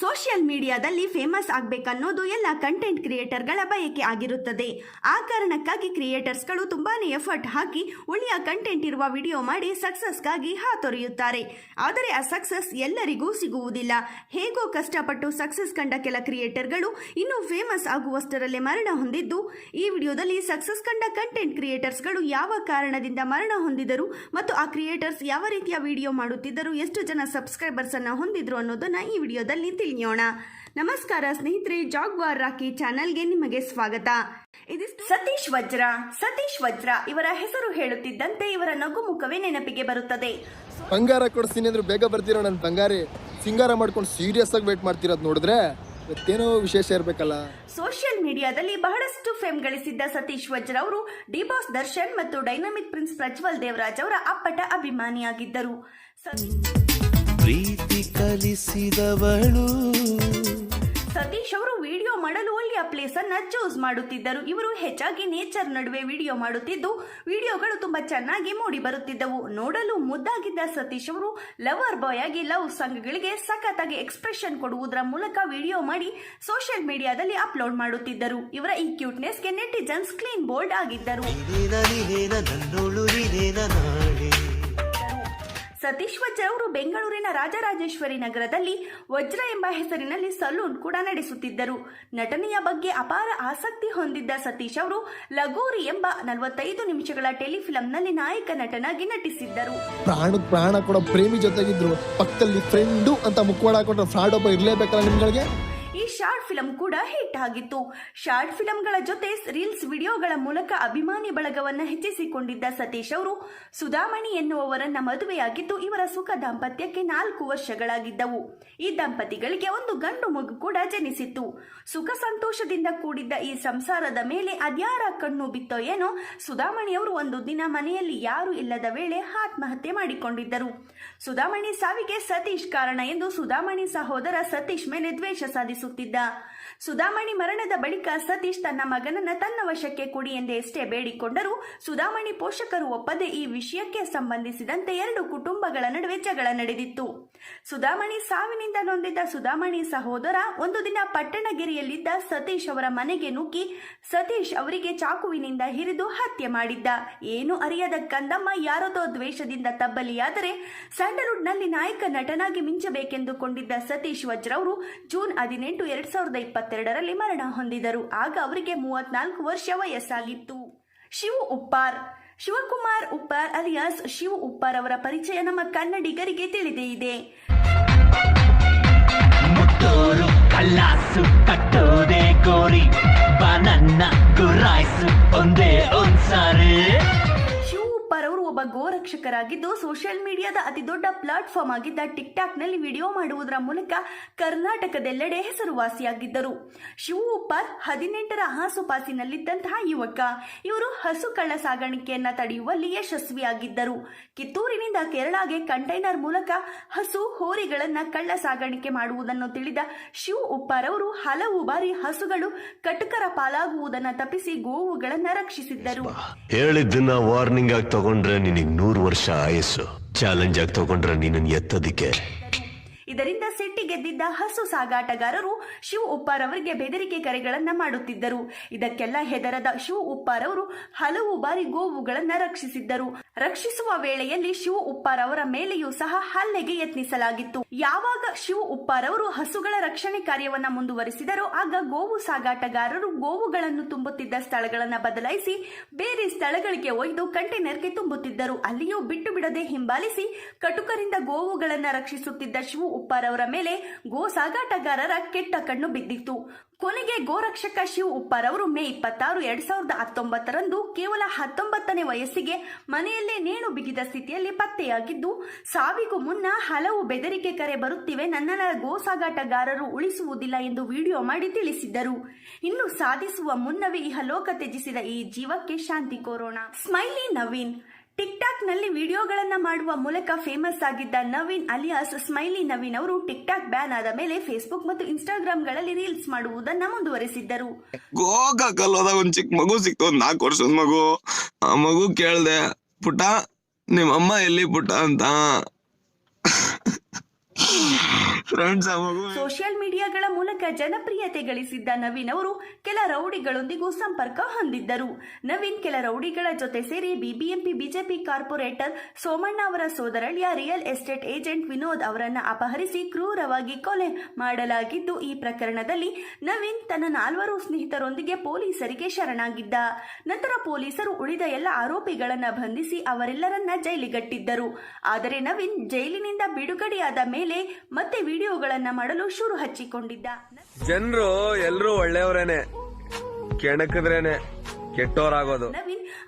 Social ಮೀಡಿಯಾದಲ್ಲಿ famous ಆಗಬೇಕನ್ನೋದು ಎಲ್ಲ content ಕ್ರಿಯೇಟರ್ಗಳ ಬಯಕೆ ಆಗಿರುತ್ತದೆ. ಆ ಕಾರಣಕ್ಕಾಗಿ ಕ್ರಿಯೇಟರ್ಸ್ಗಳು ತುಂಬಾನೇ ಎಫರ್ಟ್ ಹಾಕಿ ಒಳ್ಳೆಯ ಕಂಟೆಂಟ್ ಇರುವ ವಿಡಿಯೋ ಮಾಡಿ ಸಕ್ಸಸ್ಗಾಗಿ ಹಾತೊರೆಯುತ್ತಾರೆ. ಆದರೆ ಆ ಸಕ್ಸಸ್ ಎಲ್ಲರಿಗೂ ಸಿಗುವುದಿಲ್ಲ. ಹೇಗೋ ಕಷ್ಟಪಟ್ಟು ಸಕ್ಸಸ್ ಕಂಡ ಕೆಲ ಕ್ರಿಯೇಟರ್ಗಳು ಇನ್ನೂ ಫೇಮಸ್ ಆಗುವಷ್ಟರಲ್ಲೇ ಮರಣ ಹೊಂದಿದ್ದು, ಈ ವಿಡಿಯೋದಲ್ಲಿ ಸಕ್ಸಸ್ ಕಂಡ ಕಂಟೆಂಟ್ ಕ್ರಿಯೇಟರ್ಸ್ಗಳು ಯಾವ ಕಾರಣದಿಂದ ಮರಣ ಹೊಂದಿದರು ಮತ್ತು ಆ ಕ್ರಿಯೇಟರ್ಸ್ ಯಾವ ರೀತಿಯ ವಿಡಿಯೋ ಮಾಡುತ್ತಿದ್ದರು, ಎಷ್ಟು ಜನ ಸಬ್ಸ್ಕ್ರೈಬರ್ಸ್ ಅನ್ನು ಹೊಂದಿದ್ರು ಅನ್ನೋದನ್ನ ಈ ವಿಡಿಯೋದಲ್ಲಿ ತಿಳಿಯೋಣ ನಮಸ್ಕಾರ ಸ್ನೇಹಿತರೆ ಜಾಗ್ವಾರ್ ರಾಕಿ ಚಾನೆಲ್ಗೆ ನಿಮಗೆ ಸ್ವಾಗತ. ಇದಿಷ್ಟು ಸತೀಶ್ ವಜ್ರ ಸತೀಶ್ ವಜ್ರ ಇವರ ಹೆಸರು ಹೇಳುತ್ತಿದ್ದಂತೆ ಇವರ ನಗು ಮುಖವೇ ನೆನಪಿಗೆ ಬರುತ್ತದೆ. ಬಂಗಾರ ಕೊಡಿಸ್ತೀನಿ ಅಂದ್ರೆ ಬೇಗ ಬರ್ತೀರೋ ನನ್ನ ಬಂಗಾರಿ. ಸಿಂಗಾರ ಮಾಡ್ಕೊಂಡು ಸೀರಿಯಸ್ ಆಗಿ ವೇಟ್ ಮಾಡ್ತಿರೋದು ನೋಡಿದ್ರೆ ಇವತ್ತೇನೋ ವಿಶೇಷ ಇರಬೇಕಲ್ಲ. ಸೋಷಿಯಲ್ ಮೀಡಿಯಾದಲ್ಲಿ ಬಹಳಷ್ಟು ಫೇಮ್ ಗಳಿಸಿದ್ದ ಸತೀಶ್ ವಜ್ರ ಅವರು ಡಿಬಾಸ್ ದರ್ಶನ್ ಮತ್ತು ಡೈನಾಮಿಕ್ ಪ್ರಿನ್ಸ್ ಪ್ರಜ್ವಲ್ ದೇವರಾಜ್ ಅವರ ಅಪ್ಪಟ ಅಭಿಮಾನಿಯಾಗಿದ್ದರು. ಕಲಿಸಿದವಳು. ಸತೀಶ್ ಅವರು ವಿಡಿಯೋ ಮಾಡಲು ಒಳ್ಳೆಯ ಪ್ಲೇಸ್ ಅನ್ನ ಚೂಸ್ ಮಾಡುತ್ತಿದ್ದರು. ಇವರು ಹೆಚ್ಚಾಗಿ ನೇಚರ್ ನಡುವೆ ವಿಡಿಯೋ ಮಾಡುತ್ತಿದ್ದು ವಿಡಿಯೋಗಳು ತುಂಬಾ ಚೆನ್ನಾಗಿ ಮೂಡಿ ಬರುತ್ತಿದ್ದವು. ನೋಡಲು ಮುದ್ದಾಗಿದ್ದ ಸತೀಶ್ ಅವರು ಲವರ್ ಬಾಯ್ ಆಗಿ ಲವ್ ಸಾಂಗ್ಗಳಿಗೆ ಸಖತ್ತಾಗಿ ಎಕ್ಸ್ಪ್ರೆಷನ್ ಕೊಡುವುದರ ಮೂಲಕ ವಿಡಿಯೋ ಮಾಡಿ ಸೋಷಿಯಲ್ ಮೀಡಿಯಾದಲ್ಲಿ ಅಪ್ಲೋಡ್ ಮಾಡುತ್ತಿದ್ದರು. ಇವರ ಈ ಕ್ಯೂಟ್ನೆಸ್ಗೆ ನೆಟಿಜನ್ಸ್ ಕ್ಲೀನ್ ಬೋಲ್ಡ್ ಆಗಿದ್ದರು. ಸತೀಶ್ ವಜ್ರ ಅವರು ಬೆಂಗಳೂರಿನ ರಾಜರಾಜೇಶ್ವರಿ ನಗರದಲ್ಲಿ ವಜ್ರ ಎಂಬ ಹೆಸರಿನಲ್ಲಿ ಸಲೂನ್ ಕೂಡ ನಡೆಸುತ್ತಿದ್ದರು. ನಟನೆಯ ಬಗ್ಗೆ ಅಪಾರ ಆಸಕ್ತಿ ಹೊಂದಿದ್ದ ಸತೀಶ್ ಅವರು ಲಗೋರಿ ಎಂಬ ನಲವತ್ತೈದು ನಿಮಿಷಗಳ ಟೆಲಿಫಿಲಂನಲ್ಲಿ ನಾಯಕ ನಟನಾಗಿ ನಟಿಸಿದ್ದರು. ಪ್ರಾಣ ಪ್ರಾಣ ಕೂಡ ಪ್ರೇಮಿ ಜೊತೆಗಿದ್ರು. ಪಕ್ಕದಲ್ಲಿ ಫ್ರೆಂಡು ಅಂತ ಮುಖವಾಡ ಕೊಟ್ಟರೆ ಫ್ರಾಡ್ ಒಬ್ಬ ಇರಲೇಬೇಕಲ್ಲ ನಿಮ್ಗಳಿಗೆ? ಶಾರ್ಟ್ ಫಿಲಂ ಕೂಡ ಹಿಟ್ ಆಗಿತ್ತು. ಶಾರ್ಟ್ ಫಿಲಂಗಳ ಜೊತೆ ರೀಲ್ಸ್ ವಿಡಿಯೋಗಳ ಮೂಲಕ ಅಭಿಮಾನಿ ಬಳಗವನ್ನು ಹೆಚ್ಚಿಸಿಕೊಂಡಿದ್ದ ಸತೀಶ್ ಅವರು ಸುಧಾಮಣಿ ಎನ್ನುವವರನ್ನ ಮದುವೆಯಾಗಿದ್ದು ಇವರ ಸುಖ ದಾಂಪತ್ಯಕ್ಕೆ ನಾಲ್ಕು ವರ್ಷಗಳಾಗಿದ್ದವು. ಈ ದಂಪತಿಗಳಿಗೆ ಒಂದು ಗಂಡು ಮಗು ಕೂಡ ಜನಿಸಿತ್ತು. ಸುಖ ಸಂತೋಷದಿಂದ ಕೂಡಿದ್ದ ಈ ಸಂಸಾರದ ಮೇಲೆ ಅದ್ಯಾರ ಕಣ್ಣು ಬಿತ್ತೋ ಏನೋ ಸುಧಾಮಣಿಯವರು ಒಂದು ದಿನ ಮನೆಯಲ್ಲಿ ಯಾರು ಇಲ್ಲದ ವೇಳೆ ಆತ್ಮಹತ್ಯೆ ಮಾಡಿಕೊಂಡಿದ್ದರು. ಸುಧಾಮಣಿ ಸಾವಿಗೆ ಸತೀಶ್ ಕಾರಣ ಎಂದು ಸುಧಾಮಣಿ ಸಹೋದರ ಸತೀಶ್ ಮೇಲೆ ದ್ವೇಷ ಸಾಧಿಸುತ್ತಿದ್ದ 的 ಸುಧಾಮಣಿ ಮರಣದ ಬಳಿಕ ಸತೀಶ್ ತನ್ನ ಮಗನನ್ನ ತನ್ನ ವಶಕ್ಕೆ ಕೊಡಿ ಎಷ್ಟೇ ಬೇಡಿಕೊಂಡರೂ ಸುಧಾಮಣಿ ಪೋಷಕರು ಒಪ್ಪದೆ ಈ ವಿಷಯಕ್ಕೆ ಸಂಬಂಧಿಸಿದಂತೆ ಎರಡು ಕುಟುಂಬಗಳ ನಡುವೆ ಜಗಳ ನಡೆದಿತ್ತು. ಸುಧಾಮಣಿ ಸಾವಿನಿಂದ ನೊಂದಿದ್ದ ಸುಧಾಮಣಿ ಸಹೋದರ ಒಂದು ದಿನ ಪಟ್ಟಣಗಿರಿಯಲ್ಲಿದ್ದ ಸತೀಶ್ ಅವರ ಮನೆಗೆ ನುಗ್ಗಿ ಸತೀಶ್ ಅವರಿಗೆ ಚಾಕುವಿನಿಂದ ಹಿರಿದು ಹತ್ಯೆ ಮಾಡಿದ್ದ. ಏನು ಅರಿಯದ ಕಂದಮ್ಮ, ಯಾರದೋ ದ್ವೇಷದಿಂದ ತಬ್ಬಲಿಯಾದರೆ ಸ್ಯಾಂಡಲ್ವುಡ್ನಲ್ಲಿ ನಾಯಕ ನಟನಾಗಿ ಮಿಂಚಬೇಕೆಂದುಕೊಂಡಿದ್ದ ಸತೀಶ್ ವಜ್ರ ಅವರು ಜೂನ್ ಹದಿನೆಂಟು, ಎರಡ್ ಸಾವಿರದ ಇಪ್ಪತ್ತೆರಡರಲ್ಲಿ ಮರಣ ಹೊಂದಿದರು. ಆಗ ಅವರಿಗೆ ಮೂವತ್ನಾಲ್ಕು ವರ್ಷ ವಯಸ್ಸಾಗಿತ್ತು. ಶಿವ ಉಪ್ಪಾರ್, ಶಿವಕುಮಾರ್ ಉಪ್ಪಾರ್ ಅಲಿಯಾಸ್ ಶಿವ ಉಪ್ಪಾರ್ ಅವರ ಪರಿಚಯ ನಮ್ಮ ಕನ್ನಡಿಗರಿಗೆ ತಿಳಿದೇ ಇದೆ. ಕಲ್ಲಾಸು ಬನನ್ನ ಗುರಾಯ್ಸು ಒಂದೇ ಒಂದ್ಸಾರಿ ಒಬ್ಬ ಗೋರಕ್ಷಕರಾಗಿದ್ದು ಸೋಷಿಯಲ್ ಮೀಡಿಯಾದ ಅತಿ ದೊಡ್ಡ ಪ್ಲಾಟ್ಫಾರ್ಮ್ ಆಗಿದ್ದ ಟಿಕ್ನಲ್ಲಿ ವಿಡಿಯೋ ಮಾಡುವುದರ ಮೂಲಕ ಕರ್ನಾಟಕದೆಲ್ಲೆಡೆ ಹೆಸರುವಾಸಿಯಾಗಿದ್ದರು. ಶಿವು ಉಪ್ಪಾರ್ ಹದಿನೆಂಟರ ಹಾಸುಪಾಸಿನಲ್ಲಿದ್ದಂತಹ ಯುವಕ. ಇವರು ಹಸು ಕಳ್ಳ ಸಾಗಾಣಿಕೆಯನ್ನ ತಡೆಯುವಲ್ಲಿ ಯಶಸ್ವಿಯಾಗಿದ್ದರು. ಕಿತ್ತೂರಿನಿಂದ ಕೇರಳಗೆ ಕಂಟೈನರ್ ಮೂಲಕ ಹಸು ಹೋರಿಗಳನ್ನ ಕಳ್ಳ ಸಾಗಾಣಿಕೆ ಮಾಡುವುದನ್ನು ತಿಳಿದ ಶಿವ್ ಉಪ್ಪಾರ್ ಅವರು ಹಲವು ಬಾರಿ ಹಸುಗಳು ಕಟುಕರ ಪಾಲಾಗುವುದನ್ನು ತಪ್ಪಿಸಿ ಗೋವುಗಳನ್ನ ರಕ್ಷಿಸಿದ್ದರು. ಹೇಳಿದ್ದನ್ನ ವಾರ್ನಿಂಗ್ ಆಗಿ ತಗೊಂಡ್ರೆ ನಿನಗ್ ನೂರು ವರ್ಷ ಆಯಸ್ಸು. ಚಾಲೆಂಜ್ ಆಗಿ ತಗೊಂಡ್ರೆ ನೀನನ್ ಎತ್ತದಿಕ್ಕೆ. ಸಿಟ್ಟಿಗೆದ್ದಿದ್ದ ಹಸು ಸಾಗಾಟಗಾರರು ಶಿವ ಉಪ್ಪಾರ್ ಅವರಿಗೆ ಬೆದರಿಕೆ ಕರೆಗಳನ್ನ ಮಾಡುತ್ತಿದ್ದರು. ಇದಕ್ಕೆಲ್ಲ ಹೆದರದ ಶಿವ ಉಪ್ಪಾರ್ ಅವರು ಹಲವು ಬಾರಿ ಗೋವುಗಳನ್ನ ರಕ್ಷಿಸಿದ್ದರು. ರಕ್ಷಿಸುವ ವೇಳೆಯಲ್ಲಿ ಶಿವ ಉಪ್ಪಾರ್ ಅವರ ಮೇಲೆಯೂ ಸಹ ಹಲ್ಲೆಗೆ ಯತ್ನಿಸಲಾಗಿತ್ತು. ಯಾವಾಗ ಶಿವ ಉಪ್ಪಾರ್ ಅವರು ಹಸುಗಳ ರಕ್ಷಣೆ ಕಾರ್ಯವನ್ನ ಮುಂದುವರಿಸಿದರೋ ಆಗ ಗೋವು ಸಾಗಾಟಗಾರರು ಗೋವುಗಳನ್ನು ತುಂಬುತ್ತಿದ್ದ ಸ್ಥಳಗಳನ್ನ ಬದಲಾಯಿಸಿ ಬೇರೆ ಸ್ಥಳಗಳಿಗೆ ಒಯ್ದು ಕಂಟೈನರ್ಗೆ ತುಂಬುತ್ತಿದ್ದರು. ಅಲ್ಲಿಯೂ ಬಿಟ್ಟು ಬಿಡದೆ ಹಿಂಬಾಲಿಸಿ ಕಟುಕರಿಂದ ಗೋವುಗಳನ್ನ ರಕ್ಷಿಸುತ್ತಿದ್ದ ಶಿವ ಉಪ್ಪಾರ್ ಅವರ ಮೇಲೆ ಗೋ ಸಾಗಾಟಗಾರರ ಕೆಟ್ಟ ಕಣ್ಣು ಬಿದ್ದಿತ್ತು. ಕೊನೆಗೆ ಗೋರಕ್ಷಕ ಶಿವ್ ಉಪ್ಪಾರವರು ಮೇ ಇಪ್ಪತ್ತಾರು, ಎರಡ್ ಸಾವಿರದ ಹತ್ತೊಂಬತ್ತರಂದು ಕೇವಲ ಹತ್ತೊಂಬತ್ತನೇ ವಯಸ್ಸಿಗೆ ಮನೆಯಲ್ಲೇ ನೇಣು ಬಿಗಿದ ಸ್ಥಿತಿಯಲ್ಲಿ ಪತ್ತೆಯಾಗಿದ್ದು, ಸಾವಿಗೂ ಮುನ್ನ ಹಲವು ಬೆದರಿಕೆ ಕರೆ ಬರುತ್ತಿವೆ ನನ್ನನ್ನ ಗೋ ಸಾಗಾಟಗಾರರು ಉಳಿಸುವುದಿಲ್ಲ ಎಂದು ವಿಡಿಯೋ ಮಾಡಿ ತಿಳಿಸಿದ್ದರು. ಇನ್ನು ಸಾಧಿಸುವ ಮುನ್ನವೇ ಇಹಲೋಕ ತ್ಯಜಿಸಿದ ಈ ಜೀವಕ್ಕೆ ಶಾಂತಿ ಕೋರೋಣ. ಸ್ಮೈಲಿ ನವೀನ್. ಟಿಕ್ ಟಾಕ್ನಲ್ಲಿ ವಿಡಿಯೋಗಳನ್ನ ಮಾಡುವ ಮೂಲಕ ಫೇಮಸ್ ಆಗಿದ್ದ ನವೀನ್ ಅಲಿಯಾಸ್ ಸ್ಮೈಲಿ ನವೀನ್ ಅವರು ಟಿಕ್ ಟಾಕ್ ಬ್ಯಾನ್ ಆದ ಮೇಲೆ ಫೇಸ್ಬುಕ್ ಮತ್ತು ಇನ್ಸ್ಟಾಗ್ರಾಂಗಳಲ್ಲಿ ರೀಲ್ಸ್ ಮಾಡುವುದನ್ನ ಮುಂದುವರೆಸಿದ್ದರು. ಗೋಕಾಕಲ್ಲಿ ಕಲ್ಲೋದ ಒಂದ್ ಚಿಕ್ಕ ಮಗು ಸಿಕ್ತು, ಒಂದ್ ನಾಲ್ಕು ವರ್ಷದ ಮಗು. ಆ ಮಗು ಕೇಳ್ದೆ, ಪುಟ ನಿಮ್ಮ ಅಮ್ಮ ಎಲ್ಲಿ ಪುಟ? ಅಂತ. ಸೋಷಿಯಲ್ ಮೀಡಿಯಾಗಳ ಮೂಲಕ ಜನಪ್ರಿಯತೆ ಗಳಿಸಿದ್ದ ನವೀನ್ ಅವರು ಕೆಲ ರೌಡಿಗಳೊಂದಿಗೂ ಸಂಪರ್ಕ ಹೊಂದಿದ್ದರು. ನವೀನ್ ಕೆಲ ರೌಡಿಗಳ ಜೊತೆ ಸೇರಿ ಬಿಬಿಎಂಪಿ ಬಿಜೆಪಿ ಕಾರ್ಪೊರೇಟರ್ ಸೋಮಣ್ಣ ಅವರ ಸೋದರಳಿಯ, ರಿಯಲ್ ಎಸ್ಟೇಟ್ ಏಜೆಂಟ್ ವಿನೋದ್ ಅವರನ್ನು ಅಪಹರಿಸಿ ಕ್ರೂರವಾಗಿ ಕೊಲೆ ಮಾಡಲಾಗಿದ್ದು, ಈ ಪ್ರಕರಣದಲ್ಲಿ ನವೀನ್ ತನ್ನ ನಾಲ್ವರು ಸ್ನೇಹಿತರೊಂದಿಗೆ ಪೊಲೀಸರಿಗೆ ಶರಣಾಗಿದ್ದ. ನಂತರ ಪೊಲೀಸರು ಉಳಿದ ಎಲ್ಲ ಆರೋಪಿಗಳನ್ನು ಬಂಧಿಸಿ ಅವರೆಲ್ಲರನ್ನ ಜೈಲಿಗಟ್ಟಿದ್ದರು. ಆದರೆ ನವೀನ್ ಜೈಲಿನಿಂದ ಬಿಡುಗಡೆಯಾದ ಮೇಲೆ ಮತ್ತೆ ವಿಡಿಯೋಗಳನ್ನ ಮಾಡಲು ಶುರು ಹಚ್ಚಿಕೊಂಡಿದ್ದ. ಜನರು ಎಲ್ಲರೂ ಒಳ್ಳೆಯವರೇನೆ. ಕೆಣಕದ್ರೇನೆ ಕೆಟ್ಟವರಾಗೋದು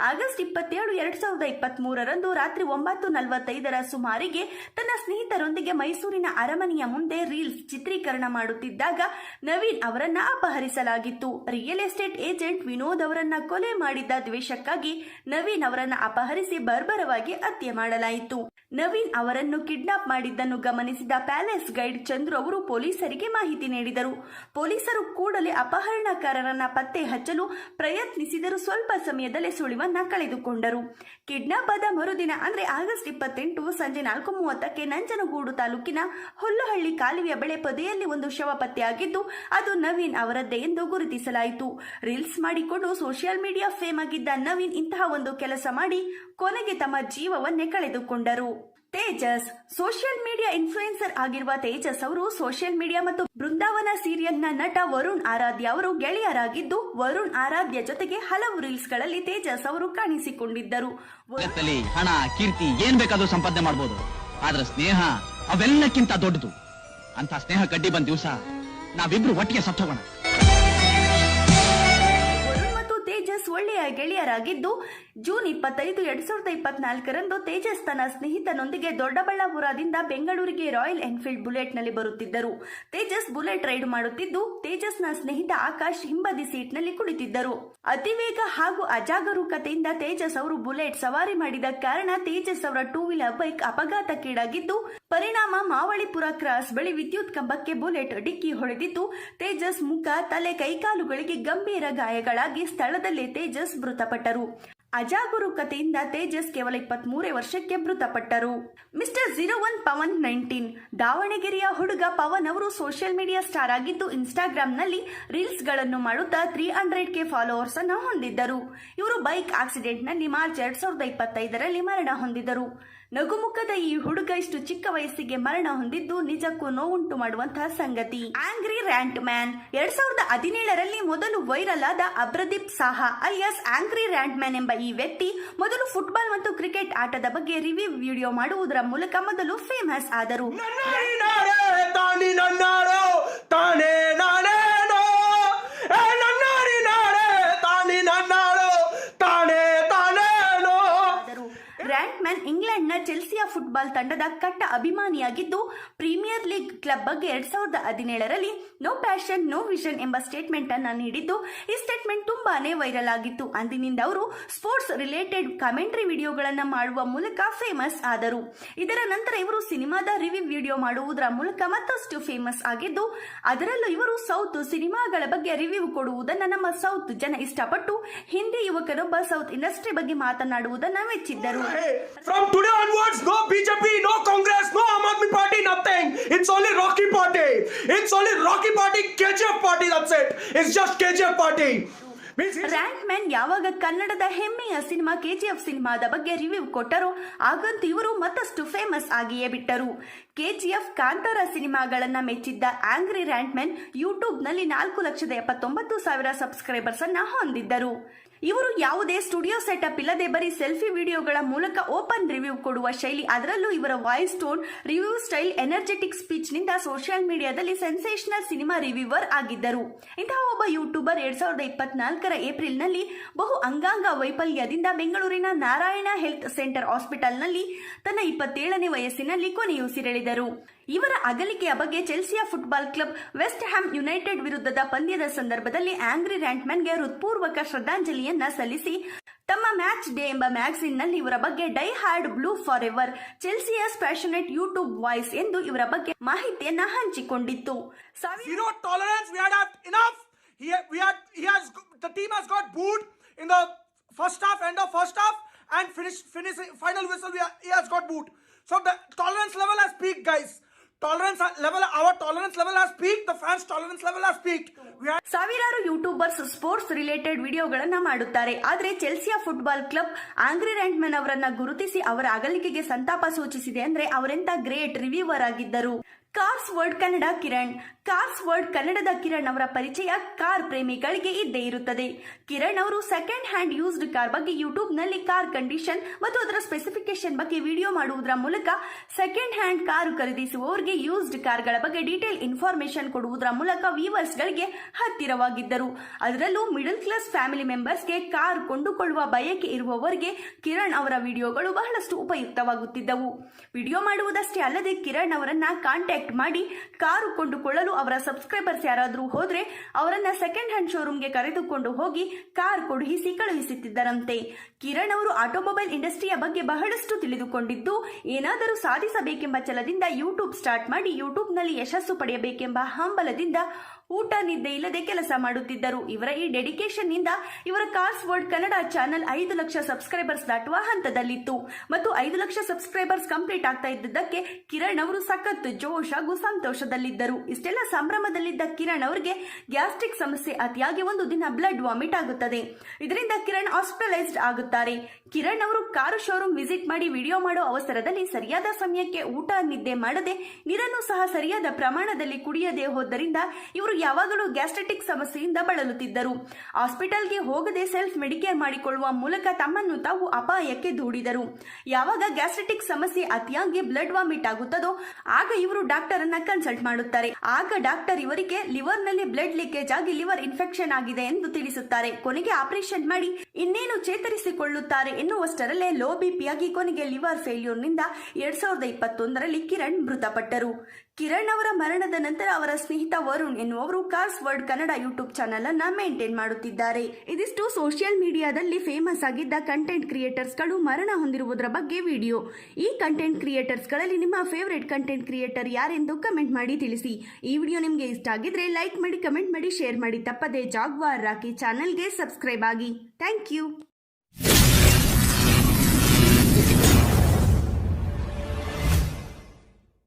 ಆಗಸ್ಟ್ ಇಪ್ಪತ್ತೇಳು, ಎರಡ್ ಸಾವಿರದ ಇಪ್ಪತ್ತ್ ಮೂರರಂದು ರಾತ್ರಿ ಒಂಬತ್ತು ನಲವತ್ತೈದರ ಸುಮಾರಿಗೆ ತನ್ನ ಸ್ನೇಹಿತರೊಂದಿಗೆ ಮೈಸೂರಿನ ಅರಮನೆಯ ಮುಂದೆ ರೀಲ್ಸ್ ಚಿತ್ರೀಕರಣ ಮಾಡುತ್ತಿದ್ದಾಗ ನವೀನ್ ಅವರನ್ನ ಅಪಹರಿಸಲಾಗಿತ್ತು. ರಿಯಲ್ ಎಸ್ಟೇಟ್ ಏಜೆಂಟ್ ವಿನೋದ್ ಅವರನ್ನ ಕೊಲೆ ಮಾಡಿದ್ದ ದ್ವೇಷಕ್ಕಾಗಿ ನವೀನ್ ಅವರನ್ನ ಅಪಹರಿಸಿ ಬರ್ಬರವಾಗಿ ಹತ್ಯೆ ಮಾಡಲಾಯಿತು. ನವೀನ್ ಅವರನ್ನು ಕಿಡ್ನಾಪ್ ಮಾಡಿದ್ದನ್ನು ಗಮನಿಸಿದ ಪ್ಯಾಲೇಸ್ ಗೈಡ್ ಚಂದ್ರು ಅವರು ಪೊಲೀಸರಿಗೆ ಮಾಹಿತಿ ನೀಡಿದರು. ಪೊಲೀಸರು ಕೂಡಲೇ ಅಪಹರಣಕಾರರನ್ನ ಪತ್ತೆ ಹಚ್ಚಲು ಪ್ರಯತ್ನಿಸಿದರೂ. ಸ್ವಲ್ಪ ಸಮಯದಲ್ಲೇ ಸುಳಿವನ್ನ ಕಳೆದುಕೊಂಡರು. ಕಿಡ್ನಾಪ್ ಆದ ಮರುದಿನ, ಅಂದ್ರೆ ಆಗಸ್ಟ್ ಇಪ್ಪತ್ತೆಂಟು ಸಂಜೆ ನಾಲ್ಕು ಮೂವತ್ತಕ್ಕೆ ನಂಜನಗೂಡು ತಾಲೂಕಿನ ಹುಲ್ಲುಹಳ್ಳಿ ಕಾಲುವೆಯ ಬೆಳೆ ಪೊದೆಯಲ್ಲಿ ಒಂದು ಶವ ಪತ್ತೆಯಾಗಿದ್ದು, ಅದು ನವೀನ್ ಅವರದ್ದೇ ಎಂದು ಗುರುತಿಸಲಾಯಿತು. ರೀಲ್ಸ್ ಮಾಡಿಕೊಂಡು ಸೋಷಿಯಲ್ ಮೀಡಿಯಾ ಫೇಮ್ ಆಗಿದ್ದ ನವೀನ್ ಇಂತಹ ಒಂದು ಕೆಲಸ ಮಾಡಿ ಕೊನೆಗೆ ತಮ್ಮ ಜೀವವನ್ನೇ ಕಳೆದುಕೊಂಡರು. ತೇಜಸ್. ಸೋಷಿಯಲ್ ಮೀಡಿಯಾ ಇನ್ಫ್ಲೂಯೆನ್ಸರ್ ಆಗಿರುವ ತೇಜಸ್ ಅವರು ಸೋಷಿಯಲ್ ಮೀಡಿಯಾ ಮತ್ತು ಬೃಂದಾವನ ಸೀರಿಯಲ್ನ ನಟ ವರುಣ್ ಆರಾಧ್ಯ ಅವರು ಗೆಳೆಯರಾಗಿದ್ದು, ವರುಣ್ ಆರಾಧ್ಯ ಜೊತೆಗೆ ಹಲವು ರೀಲ್ಸ್ಗಳಲ್ಲಿ ತೇಜಸ್ ಅವರು ಕಾಣಿಸಿಕೊಂಡಿದ್ದರು. ಹಣ, ಕೀರ್ತಿ, ಏನ್ ಬೇಕಾದ್ರೂ ಸಂಪಾದನೆ ಮಾಡಬಹುದು ಆದ್ರೆ ಸ್ನೇಹ ಅವೆಲ್ಲಕ್ಕಿಂತ ದೊಡ್ಡದು. ಅಂತ ಸ್ನೇಹ ಕಡ್ಡಿ ಬಂದ ದಿವಸ ನಾವಿಬ್ರು ಒಟ್ಟಿಗೆ ಸತ್ತೋಗೋಣ. ಒಳ್ಳೆಯ ಗೆಳೆಯರಾಗಿದ್ದು, ಜೂನ್ ಇಪ್ಪತ್ತೈದು, ಎರಡ್ ಸಾವಿರದ ಇಪ್ಪತ್ನಾಲ್ಕರಂದು ತೇಜಸ್ ತನ್ನ ಸ್ನೇಹಿತನೊಂದಿಗೆ ದೊಡ್ಡಬಳ್ಳಾಪುರದಿಂದ ಬೆಂಗಳೂರಿಗೆ ರಾಯಲ್ ಎನ್ಫೀಲ್ಡ್ ಬುಲೆಟ್ನಲ್ಲಿ ಬರುತ್ತಿದ್ದರು. ತೇಜಸ್ ಬುಲೆಟ್ ರೈಡ್ ಮಾಡುತ್ತಿದ್ದು, ತೇಜಸ್ನ ಸ್ನೇಹಿತ ಆಕಾಶ್ ಹಿಂಬದಿ ಸೀಟ್ನಲ್ಲಿ ಕುಳಿತಿದ್ದರು. ಅತಿವೇಗ ಹಾಗೂ ಅಜಾಗರೂಕತೆಯಿಂದ ತೇಜಸ್ ಅವರು ಬುಲೆಟ್ ಸವಾರಿ ಮಾಡಿದ ಕಾರಣ ತೇಜಸ್ ಅವರ ಟೂ ವೀಲರ್ ಬೈಕ್ ಅಪಘಾತಕ್ಕೀಡಾಗಿದ್ದು ಪರಿಣಾಮ ಮಾವಳಿಪುರ ಕ್ರಾಸ್ ಬಳಿ ವಿದ್ಯುತ್ ಕಂಬಕ್ಕೆ ಬುಲೆಟ್ ಡಿಕ್ಕಿ ಹೊಡೆದಿದ್ದು ತೇಜಸ್ ಮುಖ, ತಲೆ ಕೈಕಾಲುಗಳಿಗೆ ಗಂಭೀರ ಗಾಯಗಳಾಗಿ ಸ್ಥಳದಲ್ಲೇ ತೇಜಸ್ ಮೃತಪಟ್ಟರು. ಅಜಾಗರೂಕತೆಯಿಂದ ತೇಜಸ್ ಕೇವಲ ಇಪ್ಪತ್ತ್ ಮೂರೇ ವರ್ಷಕ್ಕೆ ಮೃತಪಟ್ಟರು. Mister zero one Pavan nineteen, ದಾವಣಗೆರೆಯ ಹುಡುಗ ಪವನ್ ಅವರು ಸೋಷಿಯಲ್ ಮೀಡಿಯಾ ಸ್ಟಾರ್ ಆಗಿದ್ದು ಇನ್ಸ್ಟಾಗ್ರಾಂನಲ್ಲಿ ರೀಲ್ಸ್ಗಳನ್ನು ಮಾಡುತ್ತಾ ತ್ರೀ ಹಂಡ್ರೆಡ್ ಕೆ ಫಾಲೋವರ್ಸ್ ಅನ್ನು ಹೊಂದಿದ್ದರು. ಇವರು ಬೈಕ್ ಆಕ್ಸಿಡೆಂಟ್ನಲ್ಲಿ ಮಾರ್ಚ್ ಎರಡ್ ಸಾವಿರದ ಇಪ್ಪತ್ತೈದರಲ್ಲಿ ಮರಣ ಹೊಂದಿದರು ನಗುಮುಖದ ಈ ಹುಡುಗ ಇಷ್ಟು ಚಿಕ್ಕ ವಯಸ್ಸಿಗೆ ಮರಣ ಹೊಂದಿದ್ದು ನಿಜಕ್ಕೂ ನೋವುಂಟು ಮಾಡುವಂತಹ ಸಂಗತಿ. ಆಂಗ್ರಿ ರ್ಯಾಂಟ್ ಮ್ಯಾನ್ ಎರಡ್ ಸಾವಿರದ ಹದಿನೇಳರಲ್ಲಿ ಮೊದಲು ವೈರಲ್ ಆದ Abhradeep Saha, alias angry rant man ಎಂಬ ಈ ವ್ಯಕ್ತಿ ಮೊದಲು ಫುಟ್ಬಾಲ್ ಮತ್ತು ಕ್ರಿಕೆಟ್ ಆಟದ ಬಗ್ಗೆ ರಿವ್ಯೂ ವಿಡಿಯೋ ಮಾಡುವುದರ ಮೂಲಕ ಮೊದಲು ಫೇಮಸ್ ಆದರು. ತಾನಿ ಚೆಲ್ಸಿಯಾ ಫುಟ್ಬಾಲ್ ತಂಡದ ಕಟ್ಟ ಅಭಿಮಾನಿಯಾಗಿದ್ದು, ಪ್ರೀಮಿಯರ್ ಲೀಗ್ ಕ್ಲಬ್ ಬಗ್ಗೆ ಎರಡ್ ಸಾವಿರದ ಹದಿನೇಳರಲ್ಲಿ ನೋ ಪ್ಯಾಷನ್, ನೋ ವಿಷನ್ ಎಂಬ ಸ್ಟೇಟ್ಮೆಂಟ್ ಅನ್ನ ನೀಡಿದ್ದು, ಈ ಸ್ಟೇಟ್ಮೆಂಟ್ ತುಂಬಾನೇ ವೈರಲ್ ಆಗಿತ್ತು. ಅಂದಿನಿಂದ ಅವರು ಸ್ಪೋರ್ಟ್ಸ್ ರಿಲೇಟೆಡ್ ಕಮೆಂಟ್ರಿ ವಿಡಿಯೋಗಳನ್ನು ಮಾಡುವ ಮೂಲಕ ಫೇಮಸ್ ಆದರು. ಇದರ ನಂತರ ಇವರು ಸಿನಿಮಾದ ರಿವ್ಯೂ ವಿಡಿಯೋ ಮಾಡುವುದರ ಮೂಲಕ ಮತ್ತಷ್ಟು ಫೇಮಸ್ ಆಗಿದ್ದು, ಅದರಲ್ಲೂ ಇವರು ಸೌತ್ ಸಿನಿಮಾಗಳ ಬಗ್ಗೆ ರಿವ್ಯೂ ಕೊಡುವುದನ್ನು ನಮ್ಮ ಸೌತ್ ಜನ ಇಷ್ಟಪಟ್ಟು, ಹಿಂದಿ ಯುವಕರೊಬ್ಬ ಸೌತ್ ಇಂಡಸ್ಟ್ರಿ ಬಗ್ಗೆ ಮಾತನಾಡುವುದನ್ನು ಮೆಚ್ಚಿದ್ದರು. Onwards, no BJP, no Congress, no Aam Party, nothing. It's only Rocky Party. It's only Rocky Party, KGF Party, that's it. It's just KGF Party. Rant man ಯಾವಾಗ ಕನ್ನಡದ ಹೆಮ್ಮೆಯ ಸಿನಿಮಾ ಕೆಜಿಎಫ್ ಸಿನಿಮಾದ ಬಗ್ಗೆ review ಕೊಟ್ಟರೋ ಆಗಂತ ಇವರು ಮತ್ತಷ್ಟು ಫೇಮಸ್ ಆಗಿಯೇ ಬಿಟ್ಟರು KGF Kantara ಸಿನಿಮಾಗಳನ್ನ ಮೆಚ್ಚಿದ್ದ ಆಂಗ್ರಿ ರ್ಯಾಂಟ್ ಮ್ಯಾನ್ ಯೂಟ್ಯೂಬ್ನಲ್ಲಿ ನಾಲ್ಕು ಲಕ್ಷದ ಎಪ್ಪತ್ತೊಂಬತ್ತು ಸಾವಿರ ಸಬ್ಸ್ಕ್ರೈಬರ್ಸ್ ಅನ್ನ ಹೊಂದಿದ್ದರು ಇವರು ಯಾವುದೇ ಸ್ಟುಡಿಯೋ ಸೆಟಪ್ ಇಲ್ಲದೆ ಬರೀ ಸೆಲ್ಫಿ ವಿಡಿಯೋಗಳ ಮೂಲಕ ಓಪನ್ ರಿವ್ಯೂ ಕೊಡುವ ಶೈಲಿ. ಅದರಲ್ಲೂ ಇವರ voice tone, review style, energetic ಸ್ಪೀಚ್ನಿಂದ social ಮೀಡಿಯಾದಲ್ಲಿ ಸೆನ್ಸೇಷನಲ್ ಸಿನಿಮಾ ರಿವ್ಯೂವರ್ ಆಗಿದ್ದರು. ಇಂತಹ ಒಬ್ಬ ಯೂಟ್ಯೂಬರ್ ಎರಡ್ ಸಾವಿರದ ಇಪ್ಪತ್ನಾಲ್ಕರ ಏಪ್ರಿಲ್ನಲ್ಲಿ ಬಹು ಅಂಗಾಂಗ ವೈಫಲ್ಯದಿಂದ ಬೆಂಗಳೂರಿನ ನಾರಾಯಣ ಹೆಲ್ತ್ ಸೆಂಟರ್ ಹಾಸ್ಪಿಟಲ್ನಲ್ಲಿ ತನ್ನ ಇಪ್ಪತ್ತೇಳನೇ ವಯಸ್ಸಿನಲ್ಲಿ ಕೊನೆಯುಸಿರೆಳೆದರು. ಇವರ ಅಗಲಿಕೆಯ ಬಗ್ಗೆ Chelsea football club West Ham United ವಿರುದ್ಧದ ಪಂದ್ಯದ ಸಂದರ್ಭದಲ್ಲಿ ಆಂಗ್ರಿ ರ್ಯಾಂಟ್ಮನ್ಗೆ ಋತ್ಪೂರ್ವಕ ಶ್ರದ್ಧಾಂಜಲಿಯನ್ನ ಸಲ್ಲಿಸಿ, ತಮ್ಮ ಮ್ಯಾಚ್ ಡೇ ಎಂಬ ಮ್ಯಾಗಝಿನ್ನಲ್ಲಿ ಇವರ ಬಗ್ಗೆ die hard blue forever Chelsea's passionate YouTube voice ಎಂದು ಇವರ ಬಗ್ಗೆ ಮಾಹಿತಿಯನ್ನು ಹಂಚಿಕೊಂಡಿತ್ತು. Zero tolerance at in off R E as team as got boot in first off and off off and finish finish final E as got boot the tolerance level our tolerance level a speak the fans tolerance level a speak We are ಸಾವಿರಾರು YouTubers sports related ವಿಡಿಯೋಗಳನ್ನ ಮಾಡುತ್ತಾರೆ. ಆದ್ರೆ Chelsea football club angry Rantman ಅವರನ್ನ ಗುರುತಿಸಿ ಅವರ ಅಗಲಿಕೆಗೆ ಸಂತಾಪ ಸೂಚಿಸಿದೆ. ಅಂದ್ರೆ ಅವರೆಂತ ಗ್ರೇಟ್ ರಿವ್ಯೂವರ್ ಆಗಿದ್ದರು. Cars word Kannada Kiran. Cars word ಕನ್ನಡದ ಕಿರಣ್ ಅವರ ಪರಿಚಯ ಕಾರ್ ಪ್ರೇಮಿಗಳಿಗೆ ಇದ್ದೇ ಇರುತ್ತದೆ. ಕಿರಣ್ ಅವರು ಸೆಕೆಂಡ್ ಹ್ಯಾಂಡ್ ಯೂಸ್ಡ್ ಕಾರ್ ಬಗ್ಗೆ ಯೂಟ್ಯೂಬ್ನಲ್ಲಿ ಕಾರ್ ಕಂಡೀಷನ್ ಮತ್ತು ಅದರ ಸ್ಪೆಸಿಫಿಕೇಶನ್ ಬಗ್ಗೆ ವಿಡಿಯೋ ಮಾಡುವುದರ ಮೂಲಕ ಸೆಕೆಂಡ್ ಹ್ಯಾಂಡ್ ಕಾರು ಖರೀದಿಸುವವರಿಗೆ ಯೂಸ್ಡ್ ಕಾರ್ಗಳ ಬಗ್ಗೆ ಡೀಟೇಲ್ ಇನ್ಫಾರ್ಮೇಶನ್ ಕೊಡುವುದರ ಮೂಲಕ ವ್ಯೂವರ್ಸ್ ಗಳಿಗೆ ಹತ್ತಿರವಾಗಿದ್ದರು. ಅದರಲ್ಲೂ ಮಿಡಲ್ ಕ್ಲಾಸ್ ಫ್ಯಾಮಿಲಿ ಮೆಂಬರ್ಸ್ಗೆ ಕಾರ್ ಕೊಂಡುಕೊಳ್ಳುವ ಬಯಕೆ ಇರುವವರಿಗೆ ಕಿರಣ್ ಅವರ ವಿಡಿಯೋಗಳು ಬಹಳಷ್ಟು ಉಪಯುಕ್ತವಾಗುತ್ತಿದ್ದವು. ವಿಡಿಯೋ ಮಾಡುವುದಷ್ಟೇ ಅಲ್ಲದೆ ಕಿರಣ್ ಅವರನ್ನ ಕಾಂಟ್ಯಾಕ್ಟ್ ಮಾಡಿ ಕಾರು ಕೊಂಡುಕೊಳ್ಳಲು ಅವರ ಸಬ್ಸ್ಕ್ರೈಬರ್ಸ್ ಯಾರಾದರೂ ಹೋದ್ರೆ ಅವರನ್ನ ಸೆಕೆಂಡ್ ಹ್ಯಾಂಡ್ ಶೋರೂಮ್ಗೆ ಕರೆದುಕೊಂಡು ಹೋಗಿ ಕಾರ್ ಕೊಡುಹಿಸಿ ಕಳುಹಿಸುತ್ತಿದ್ದರಂತೆ. ಕಿರಣ್ ಅವರು ಆಟೋಮೊಬೈಲ್ ಇಂಡಸ್ಟ್ರಿಯ ಬಗ್ಗೆ ಬಹಳಷ್ಟು ತಿಳಿದುಕೊಂಡಿದ್ದು, ಏನಾದರೂ ಸಾಧಿಸಬೇಕೆಂಬ ಛಲದಿಂದ ಯೂಟ್ಯೂಬ್ ಸ್ಟಾರ್ಟ್ ಮಾಡಿ ಯೂಟ್ಯೂಬ್ನಲ್ಲಿ ಯಶಸ್ಸು ಪಡೆಯಬೇಕೆಂಬ ಹಂಬಲದಿಂದ ಊಟ, ನಿದ್ದೆ ಇಲ್ಲದೆ ಕೆಲಸ ಮಾಡುತ್ತಿದ್ದರು. ಇವರ ಈ ಡೆಡಿಕೇಶನ್ನಿಂದ ಇವರ ಕಾರ್ಸ್ ವರ್ಡ್ ಕನ್ನಡ ಚಾನೆಲ್ ಐದು ಲಕ್ಷ ಸಬ್ಸ್ಕ್ರೈಬರ್ಸ್ ದಾಟುವ ಹಂತದಲ್ಲಿತ್ತು. ಮತ್ತು ಐದು ಲಕ್ಷ ಸಬ್ಸ್ಕ್ರೈಬರ್ಸ್ ಕಂಪ್ಲೀಟ್ ಆಗ್ತಾ ಇದ್ದಿದ್ದಕ್ಕೆ ಕಿರಣ್ ಅವರು ಸಖತ್ ಜೋಶ್ ಹಾಗೂ ಸಂತೋಷದಲ್ಲಿದ್ದರು. ಇಷ್ಟೆಲ್ಲ ಸಂಭ್ರಮದಲ್ಲಿದ್ದ ಕಿರಣ್ ಅವರಿಗೆ ಗ್ಯಾಸ್ಟ್ರಿಕ್ ಸಮಸ್ಯೆ ಅತಿಯಾಗಿ ಒಂದು ದಿನ ಬ್ಲಡ್ ವಾಮಿಟ್ ಆಗುತ್ತದೆ. ಇದರಿಂದ ಕಿರಣ್ ಹಾಸ್ಪಿಟಲೈಸ್ಡ್ ಆಗುತ್ತಾರೆ ಕಿರಣ್ ಅವರು ಕಾರು ಶೋರೂಮ್ ವಿಸಿಟ್ ಮಾಡಿ ವಿಡಿಯೋ ಮಾಡೋ ಅವಸರದಲ್ಲಿ ಸರಿಯಾದ ಸಮಯಕ್ಕೆ ಊಟ, ನಿದ್ದೆ ಮಾಡದೆ ನೀರನ್ನು ಸಹ ಸರಿಯಾದ ಪ್ರಮಾಣದಲ್ಲಿ ಕುಡಿಯದೇ ಹೋದ್ದರಿಂದ ಇವರು ಯಾವಾಗಲೂ ಗ್ಯಾಸ್ಟ್ರೆಟಿಕ್ ಸಮಸ್ಯೆಯಿಂದ ಬಳಲುತ್ತಿದ್ದರು. ಹಾಸ್ಪಿಟಲ್ಗೆ ಹೋಗದೆ ಸೆಲ್ಫ್ ಮೆಡಿಕೇರ್ ಮಾಡಿಕೊಳ್ಳುವ ಮೂಲಕ ತಮ್ಮನ್ನು ತಾವು ಅಪಾಯಕ್ಕೆ ದೂಡಿದರು. ಯಾವಾಗ ಗ್ಯಾಸ್ಟ್ರೆಟಿಕ್ ಸಮಸ್ಯೆ ಅತಿಯಾಗಿ ಬ್ಲಡ್ ವಾಮಿಟ್ ಆಗುತ್ತದೋ, ಆಗ ಇವರು ಡಾಕ್ಟರ್ ಅನ್ನ ಕನ್ಸಲ್ಟ್ ಮಾಡುತ್ತಾರೆ. ಆಗ ಡಾಕ್ಟರ್ ಇವರಿಗೆ ಲಿವರ್ನಲ್ಲಿ ಬ್ಲಡ್ ಲೀಕೇಜ್ ಆಗಿ ಲಿವರ್ ಇನ್ಫೆಕ್ಷನ್ ಆಗಿದೆ ಎಂದು ತಿಳಿಸುತ್ತಾರೆ. ಕೊನೆಗೆ ಆಪರೇಷನ್ ಮಾಡಿ ಇನ್ನೇನು ಚೇತರಿಸಿಕೊಳ್ಳುತ್ತಾರೆ ಎನ್ನುವಷ್ಟರಲ್ಲೇ ಲೋ ಬಿಪಿಯಾಗಿ ಕೊನೆಗೆ ಲಿವರ್ ಫೇಲ್ಯೂರ್ನಿಂದ ಎರಡ್ ಸಾವಿರದ ಇಪ್ಪತ್ತೊಂದರಲ್ಲಿ ಕಿರಣ್ ಮೃತಪಟ್ಟರು. ಕಿರಣ್ ಅವರ ಮರಣದ ನಂತರ ಅವರ ಸ್ನೇಹಿತ ವರುಣ್ ಎನ್ನುವರು cars word Kannada YouTube channel ಅನ್ನ ಮೇಂಟೈನ್ ಮಾಡುತ್ತಿದ್ದಾರೆ. ಇದಿಷ್ಟು ಸೋಷಿಯಲ್ ಮೀಡಿಯಾದಲ್ಲಿ ಫೇಮಸ್ ಆಗಿದ್ದ ಕಂಟೆಂಟ್ ಕ್ರಿಯೇಟರ್ಸ್ಗಳು ಮರಣ ಹೊಂದಿರುವುದರ ಬಗ್ಗೆ ವಿಡಿಯೋ. ಈ ಕಂಟೆಂಟ್ ಕ್ರಿಯೇಟರ್ಸ್ಗಳಲ್ಲಿ ನಿಮ್ಮ ಫೇವರೇಟ್ ಕಂಟೆಂಟ್ ಕ್ರಿಯೇಟರ್ ಯಾರೆಂದು ಕಮೆಂಟ್ ಮಾಡಿ ತಿಳಿಸಿ. ಈ ವಿಡಿಯೋ ನಿಮಗೆ ಇಷ್ಟ ಆಗಿದ್ರೆ ಲೈಕ್ ಮಾಡಿ ಕಮೆಂಟ್ ಮಾಡಿ ಶೇರ್ ಮಾಡಿ. ತಪ್ಪದೆ ಜಾಗ್ವಾರ್ ರಾಕಿ ಚಾನೆಲ್ಗೆ ಸಬ್ಸ್ಕ್ರೈಬ್ ಆಗಿ. Thank you